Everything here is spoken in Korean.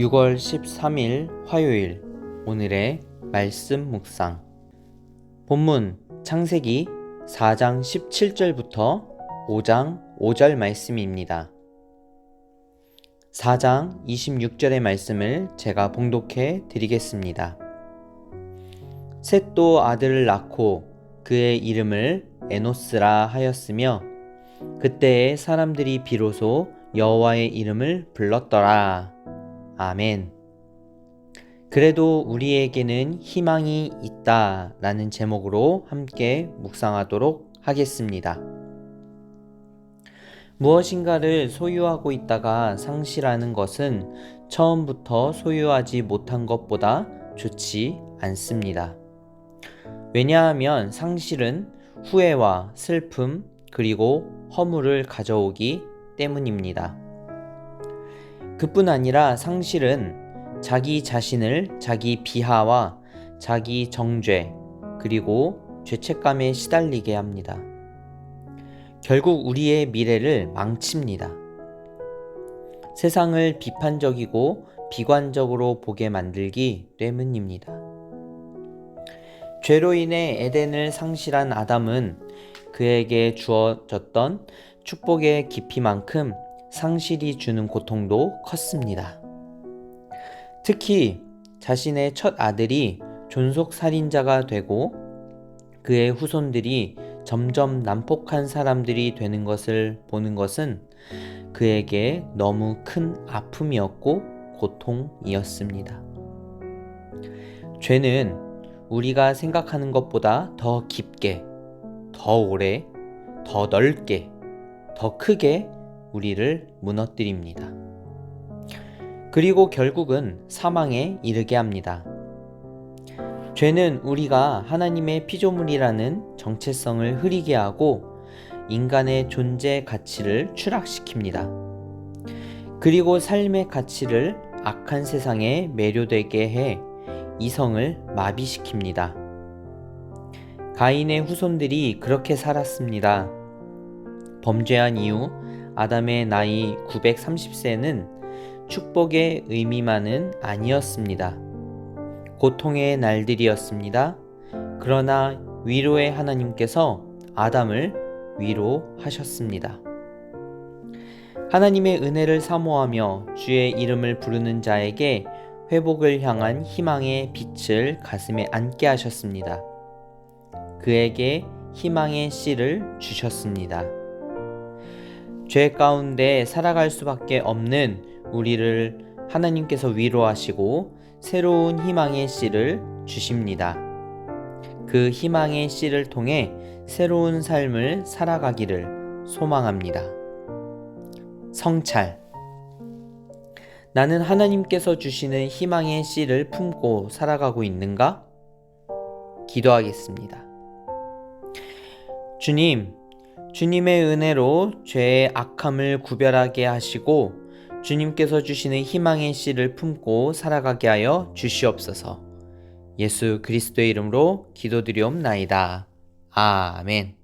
6월 13일 화요일 오늘의 말씀 묵상 본문 창세기 4장 17절부터 5장 5절 말씀입니다. 4장 26절의 말씀을 제가 봉독해 드리겠습니다. 셋도 아들을 낳고 그의 이름을 에노스라 하였으며 그때에 사람들이 비로소 여호와의 이름을 불렀더라. 아멘. 그래도 우리에게는 희망이 있다 라는 제목으로 함께 묵상하도록 하겠습니다. 무엇인가를 소유하고 있다가 상실하는 것은 처음부터 소유하지 못한 것보다 좋지 않습니다. 왜냐하면 상실은 후회와 슬픔 그리고 허물을 가져오기 때문입니다. 그뿐 아니라 상실은 자기 자신을 자기 비하와 자기 정죄 그리고 죄책감에 시달리게 합니다. 결국 우리의 미래를 망칩니다. 세상을 비판적이고 비관적으로 보게 만들기 때문입니다. 죄로 인해 에덴을 상실한 아담은 그에게 주어졌던 축복의 깊이만큼 상실이 주는 고통도 컸습니다. 특히 자신의 첫 아들이 존속 살인자가 되고 그의 후손들이 점점 난폭한 사람들이 되는 것을 보는 것은 그에게 너무 큰 아픔이었고 고통이었습니다. 죄는 우리가 생각하는 것보다 더 깊게, 더 오래, 더 넓게, 더 크게 우리를 무너뜨립니다. 그리고 결국은 사망에 이르게 합니다. 죄는 우리가 하나님의 피조물이라는 정체성을 흐리게 하고 인간의 존재 가치를 추락시킵니다. 그리고 삶의 가치를 악한 세상에 매료되게 해 이성을 마비시킵니다. 가인의 후손들이 그렇게 살았습니다. 범죄한 이후 아담의 나이 930세는 축복의 의미만은 아니었습니다. 고통의 날들이었습니다. 그러나 위로의 하나님께서 아담을 위로하셨습니다. 하나님의 은혜를 사모하며 주의 이름을 부르는 자에게 회복을 향한 희망의 빛을 가슴에 안게 하셨습니다. 그에게 희망의 씨를 주셨습니다. 죄 가운데 살아갈 수밖에 없는 우리를 하나님께서 위로하시고 새로운 희망의 씨를 주십니다. 그 희망의 씨를 통해 새로운 삶을 살아가기를 소망합니다. 성찰 나는 하나님께서 주시는 희망의 씨를 품고 살아가고 있는가? 기도하겠습니다. 주님, 주님의 은혜로 죄의 악함을 구별하게 하시고 주님께서 주시는 희망의 씨를 품고 살아가게 하여 주시옵소서. 예수 그리스도의 이름으로 기도드리옵나이다. 아멘.